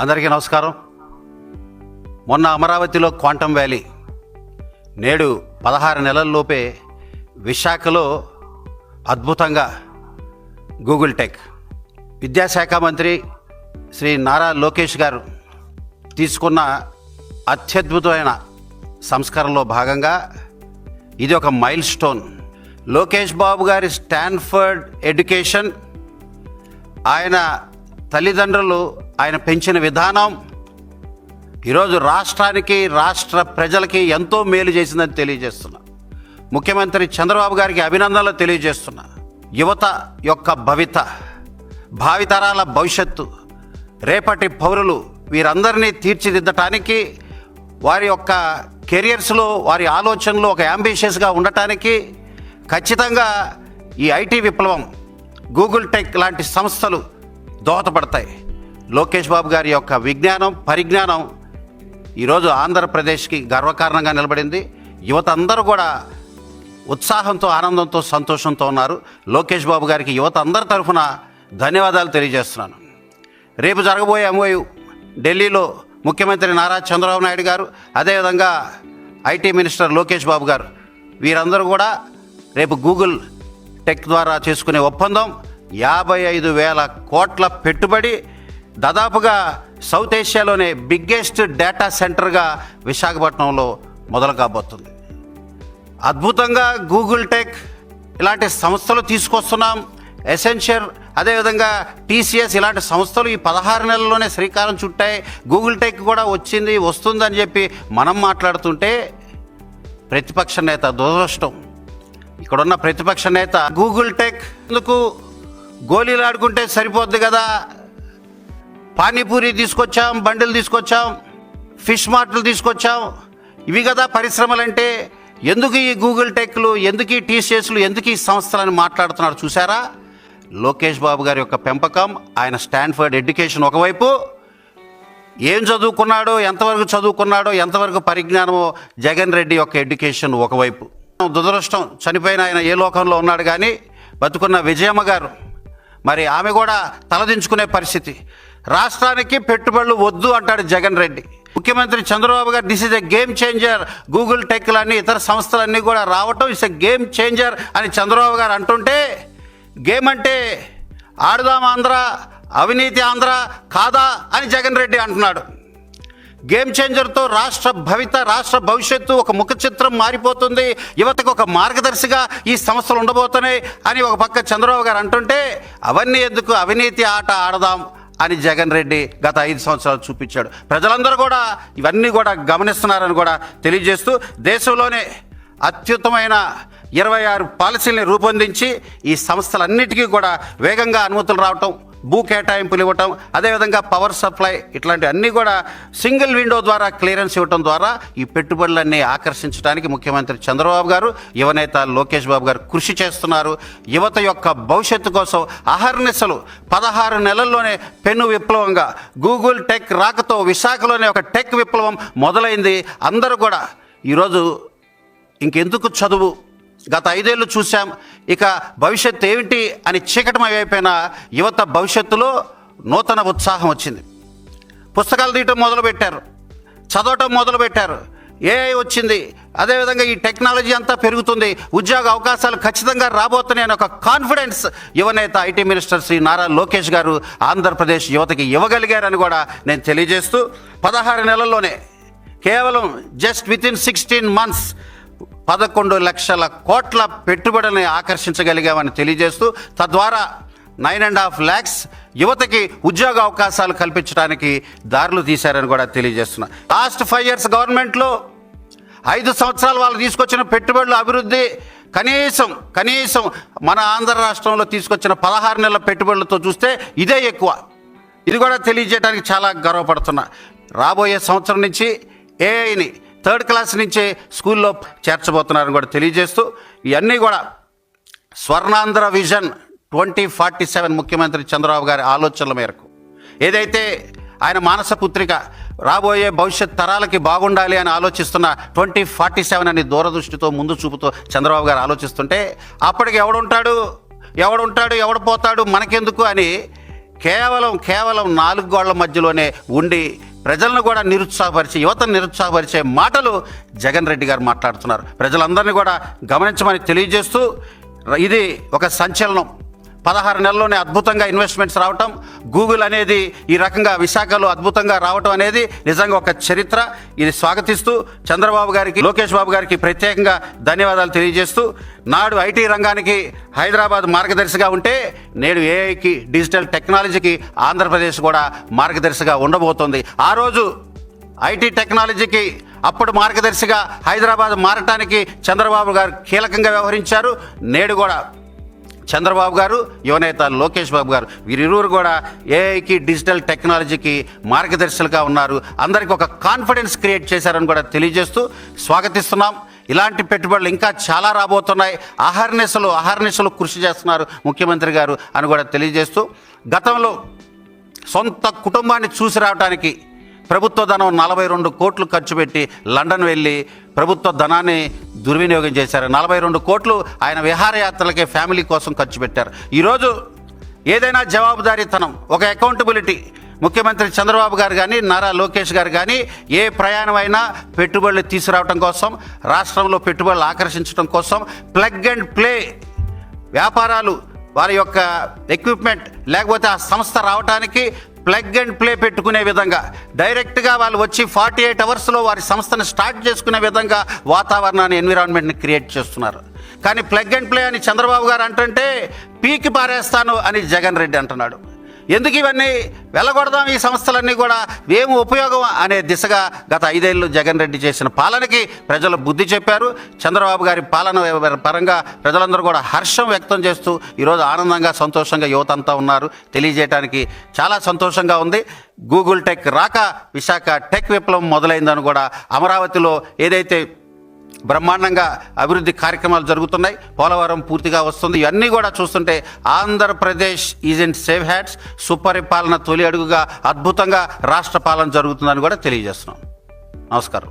అందరికీ నమస్కారం. మొన్న అమరావతిలో క్వాంటమ్ వ్యాలీ నేడు పదహారు నెలల్లోపే విశాఖలో అద్భుతంగా గూగుల్ టెక్. విద్యాశాఖ మంత్రి శ్రీ నారా లోకేష్ గారు తీసుకున్న అత్యద్భుతమైన సంస్కరణలో భాగంగా ఇది ఒక మైల్ స్టోన్ లోకేష్ బాబు గారి స్టాన్ఫర్డ్ ఎడ్యుకేషన్ ఆయన తల్లిదండ్రులు ఆయన పెంచిన విధానం. ఈరోజు రాష్ట్రానికి రాష్ట్ర ప్రజలకి ఎంతో మేలు చేసిందని తెలియజేస్తున్నా. ముఖ్యమంత్రి చంద్రబాబు గారికి అభినందనలు తెలియజేస్తున్నా. యువత యొక్క భవిత భావితరాల భవిష్యత్తు రేపటి పౌరులు వీరందరినీ తీర్చిదిద్దటానికి వారి యొక్క కెరియర్స్లో వారి ఆలోచనలు ఒక యాంబిషియస్గా ఉండటానికి ఖచ్చితంగా ఈ ఐటీ విప్లవం గూగుల్ టెక్ లాంటి సంస్థలు దోహదపడతాయి. లోకేష్ బాబు గారి యొక్క విజ్ఞానం పరిజ్ఞానం ఈరోజు ఆంధ్రప్రదేశ్కి గర్వకారణంగా నిలబడింది. యువత అందరూ కూడా ఉత్సాహంతో ఆనందంతో సంతోషంతో ఉన్నారు. లోకేష్ బాబు గారికి యువత అందరి తరఫున ధన్యవాదాలు తెలియజేస్తున్నాను. రేపు జరగబోయే ఎంఓయు ఢిల్లీలో ముఖ్యమంత్రి నారా చంద్రబాబు నాయుడు గారు అదేవిధంగా ఐటీ మినిస్టర్ లోకేష్ బాబు గారు వీరందరూ కూడా రేపు గూగుల్ టెక్ ద్వారా చేసుకునే ఒప్పందం యాభై ఐదు వేల కోట్ల పెట్టుబడి దాదాపుగా సౌత్ ఏషియాలోనే బిగ్గెస్ట్ డేటా సెంటర్గా విశాఖపట్నంలో మొదలు కాబోతుంది. అద్భుతంగా గూగుల్ టెక్ ఇలాంటి సంస్థలు తీసుకొస్తున్నాం. ఎసెన్షియర్ అదేవిధంగా టీసీఎస్ ఇలాంటి సంస్థలు ఈ పదహారు నెలల్లోనే శ్రీకారం చుట్టాయి. గూగుల్ టెక్ కూడా వచ్చింది వస్తుందని చెప్పి మనం మాట్లాడుతుంటే ప్రతిపక్ష నేత దురదృష్టం. ఇక్కడున్న ప్రతిపక్ష నేత గూగుల్ టెక్ ఎందుకు గోళీలు ఆడుకుంటే సరిపోద్ది కదా? పానీపూరి తీసుకొచ్చాం బండిలు తీసుకొచ్చాం ఫిష్ మార్ట్లు తీసుకొచ్చాం. ఇవి కదా పరిశ్రమలు అంటే ఎందుకు ఈ గూగుల్ టెక్లు ఎందుకు ఈ టీసీఎస్లు ఎందుకు ఈ సంస్థలని మాట్లాడుతున్నారు చూసారా లోకేష్ బాబు గారి యొక్క పెంపకం ఆయన స్టాన్ఫర్డ్ ఎడ్యుకేషన్ ఒకవైపు. ఏం చదువుకున్నాడో ఎంతవరకు చదువుకున్నాడో ఎంతవరకు పరిజ్ఞానమో జగన్ రెడ్డి యొక్క ఎడ్యుకేషన్ ఒకవైపు. దురదృష్టం చనిపోయిన ఆయన ఏ లోకంలో ఉన్నాడు కానీ బతుకున్న విజయమ్మ గారు మరి ఆమె కూడా తలదించుకునే పరిస్థితి. రాష్ట్రానికి పెట్టుబడులు వద్దు అంటాడు జగన్ రెడ్డి. ముఖ్యమంత్రి Chandrababu garu this is a game changer Google టెక్లన్నీ ఇతర సంస్థలన్నీ కూడా రావటం ఇస్ ఎ గేమ్ చేంజర్ అని చంద్రబాబు గారు అంటుంటే గేమ్ అంటే ఆడుదాం ఆంధ్ర అవినీతి ఆంధ్ర కాదా అని జగన్ రెడ్డి అంటున్నాడు. గేమ్ చేంజర్తో రాష్ట్ర భవిత రాష్ట్ర భవిష్యత్తు ఒక ముఖ చిత్రం మారిపోతుంది. యువతకు ఒక మార్గదర్శిగా ఈ సంస్థలు ఉండబోతున్నాయి అని ఒక పక్క చంద్రబాబు గారు అంటుంటే అవన్నీ ఎందుకు? అవినీతి ఆట ఆడదాం. అని జగన్ రెడ్డి గత ఐదు సంవత్సరాలు చూపించాడు. ప్రజలందరూ కూడా ఇవన్నీ కూడా గమనిస్తున్నారని కూడా తెలియజేస్తూ దేశంలోనే అత్యుత్తమైన ఇరవై ఆరు పాలసీల్ని రూపొందించి ఈ సంస్థలన్నిటికీ కూడా వేగంగా అనుమతులు రావటం భూ కేటాయింపులు ఇవ్వటం అదేవిధంగా పవర్ సప్లై ఇట్లాంటివన్నీ కూడా సింగిల్ విండో ద్వారా క్లియరెన్స్ ఇవ్వటం ద్వారా ఈ పెట్టుబడులన్నీ ఆకర్షించడానికి ముఖ్యమంత్రి చంద్రబాబు గారు యువనేత లోకేష్ బాబు గారు కృషి చేస్తున్నారు. యువత యొక్క భవిష్యత్తు కోసం అహర్నిశలు పదహారు నెలల్లోనే పెను విప్లవంగా గూగుల్ టెక్ రాకతో విశాఖలోనే ఒక టెక్ విప్లవం మొదలైంది. అందరూ కూడా ఈరోజు ఇంకెందుకు చదువు? గత ఐదేళ్ళు చూసాం ఇక భవిష్యత్తు ఏమిటి అని చీకటమైపోయిన యువత భవిష్యత్తులో నూతన ఉత్సాహం వచ్చింది. పుస్తకాలు తీయటం మొదలుపెట్టారు. చదవటం మొదలుపెట్టారు. ఏఐ వచ్చింది. అదేవిధంగా ఈ టెక్నాలజీ అంతా పెరుగుతుంది. ఉద్యోగ అవకాశాలు ఖచ్చితంగా రాబోతున్నాయి ఒక కాన్ఫిడెన్స్ యువనేత ఐటీ మినిస్టర్ శ్రీ నారా లోకేష్ గారు ఆంధ్రప్రదేశ్ యువతకి ఇవ్వగలిగారని కూడా నేను తెలియజేస్తూ పదహారు నెలల్లోనే కేవలం just with in sixteen months పదకొండు లక్షల కోట్ల పెట్టుబడిని ఆకర్షించగలిగామని తెలియజేస్తూ తద్వారా నైన్ అండ్ హాఫ్ ల్యాక్స్ యువతకి ఉద్యోగ అవకాశాలు కల్పించడానికి దారులు తీశారని కూడా తెలియజేస్తున్నా. లాస్ట్ ఫైవ్ ఇయర్స్ గవర్నమెంట్లో ఐదు సంవత్సరాలు వాళ్ళు తీసుకొచ్చిన పెట్టుబడుల అభివృద్ధి కనీసం కనీసం మన ఆంధ్ర రాష్ట్రంలో తీసుకొచ్చిన పదహారు నెలల పెట్టుబడులతో చూస్తే ఇదే ఎక్కువ. ఇది కూడా తెలియజేయడానికి చాలా గర్వపడుతున్నా. రాబోయే సంవత్సరం నుంచి ఏఐని థర్డ్ క్లాస్ నుంచే స్కూల్లో చేర్చబోతున్నారని కూడా తెలియజేస్తూ ఇవన్నీ కూడా Swarnandhra vision twenty forty seven ముఖ్యమంత్రి చంద్రబాబు గారి ఆలోచనల మేరకు. ఏదైతే ఆయన మానస పుత్రిక రాబోయే భవిష్యత్ తరాలకి బాగుండాలి అని ఆలోచిస్తున్న ట్వంటీ ఫార్టీ సెవెన్ అని దూరదృష్టితో ముందు చూపుతో చంద్రబాబు గారు ఆలోచిస్తుంటే అప్పటికి ఎవడుంటాడు? ఎవడుంటాడు? ఎవడు పోతాడు? మనకెందుకు అని కేవలం కేవలం నాలుగు గోళ్ళ మధ్యలోనే ఉండి ప్రజలను కూడా నిరుత్సాహపరిచే యువతను నిరుత్సాహపరిచే మాటలు జగన్ రెడ్డి గారు మాట్లాడుతున్నారు. ప్రజలందరినీ కూడా గమనించమని తెలియజేస్తూ ఇది ఒక సంచలనం. పదహారు నెలల్లోనే అద్భుతంగా ఇన్వెస్ట్మెంట్స్ రావటం గూగుల్ అనేది ఈ రకంగా విశాఖలో అద్భుతంగా రావటం అనేది నిజంగా ఒక చరిత్ర. ఇది స్వాగతిస్తూ చంద్రబాబు గారికి లోకేష్ బాబు గారికి ప్రత్యేకంగా ధన్యవాదాలు తెలియజేస్తూ నాడు ఐటీ రంగానికి హైదరాబాద్ మార్గదర్శిగా ఉంటే నేడు ఏఐకి డిజిటల్ టెక్నాలజీకి ఆంధ్రప్రదేశ్ కూడా మార్గదర్శిగా ఉండబోతోంది. ఆ రోజు ఐటీ టెక్నాలజీకి అప్పుడు మార్గదర్శిగా హైదరాబాద్ మారటానికి చంద్రబాబు గారు కీలకంగా వ్యవహరించారు. నేడు కూడా చంద్రబాబు గారు యువనేత లోకేష్ బాబు గారు వీరిరువురు కూడా ఏఐకి డిజిటల్ టెక్నాలజీకి మార్గదర్శులుగా ఉన్నారు. అందరికీ ఒక కాన్ఫిడెన్స్ క్రియేట్ చేశారని కూడా తెలియజేస్తూ స్వాగతిస్తున్నాం. ఇలాంటి పెట్టుబడులు ఇంకా చాలా రాబోతున్నాయి. అహర్నిశలు అహర్నిశలు కృషి చేస్తున్నారు ముఖ్యమంత్రి గారు అని కూడా తెలియజేస్తూ గతంలో సొంత కుటుంబాన్ని చూసి రావడానికి ప్రభుత్వ ధనం నలభై రెండు కోట్లు ఖర్చు పెట్టి లండన్ వెళ్ళి ప్రభుత్వ ధనాన్ని దుర్వినియోగం చేశారు. నలభై రెండు కోట్లు ఆయన విహారయాత్రలకే ఫ్యామిలీ కోసం ఖర్చు పెట్టారు. ఈరోజు ఏదైనా జవాబుదారీతనం ఒక అకౌంటబిలిటీ ముఖ్యమంత్రి చంద్రబాబు గారు కానీ నారా లోకేష్ గారు కానీ ఏ ప్రయాణం అయినా పెట్టుబడులు తీసుకురావడం కోసం రాష్ట్రంలో పెట్టుబడులు ఆకర్షించడం కోసం ప్లగ్ అండ్ ప్లే వ్యాపారాలు వారి యొక్క ఎక్విప్మెంట్ లేకపోతే ఆ సంస్థ రావడానికి ప్లగ్ అండ్ ప్లే పెట్టుకునే విధంగా డైరెక్ట్గా వాళ్ళు వచ్చి ఫార్టీ ఎయిట్ అవర్స్లో వారి సంస్థను స్టార్ట్ చేసుకునే విధంగా వాతావరణాన్ని ఎన్విరాన్మెంట్ని క్రియేట్ చేస్తున్నారు. కానీ ప్లగ్ అండ్ ప్లే అని చంద్రబాబు గారు అంటుంటే పీకి పారేస్తాను అని జగన్ రెడ్డి అంటున్నాడు. ఎందుకు ఇవన్నీ వెళ్ళగొడదాం ఈ సంస్థలన్నీ కూడా? ఏమి ఉపయోగం అనే దిశగా గత ఐదేళ్ళు జగన్ రెడ్డి చేసిన పాలనకి ప్రజలు బుద్ధి చెప్పారు. చంద్రబాబు గారి పాలన పరంగా ప్రజలందరూ కూడా హర్షం వ్యక్తం చేస్తూ ఈరోజు ఆనందంగా సంతోషంగా యువత అంతా ఉన్నారు. తెలియజేయడానికి చాలా సంతోషంగా ఉంది. గూగుల్ టెక్ రాక విశాఖ టెక్ విప్లవం మొదలైందని కూడా అమరావతిలో ఏదైతే బ్రహ్మాండంగా అభివృద్ధి కార్యక్రమాలు జరుగుతున్నాయి. పోలవరం పూర్తిగా వస్తుంది. ఇవన్నీ కూడా చూస్తుంటే Andhra Pradesh is in safe hands సుపరిపాలన తొలి అడుగుగా అద్భుతంగా రాష్ట్ర పాలన జరుగుతుందని కూడా తెలియజేస్తున్నాం. నమస్కారం.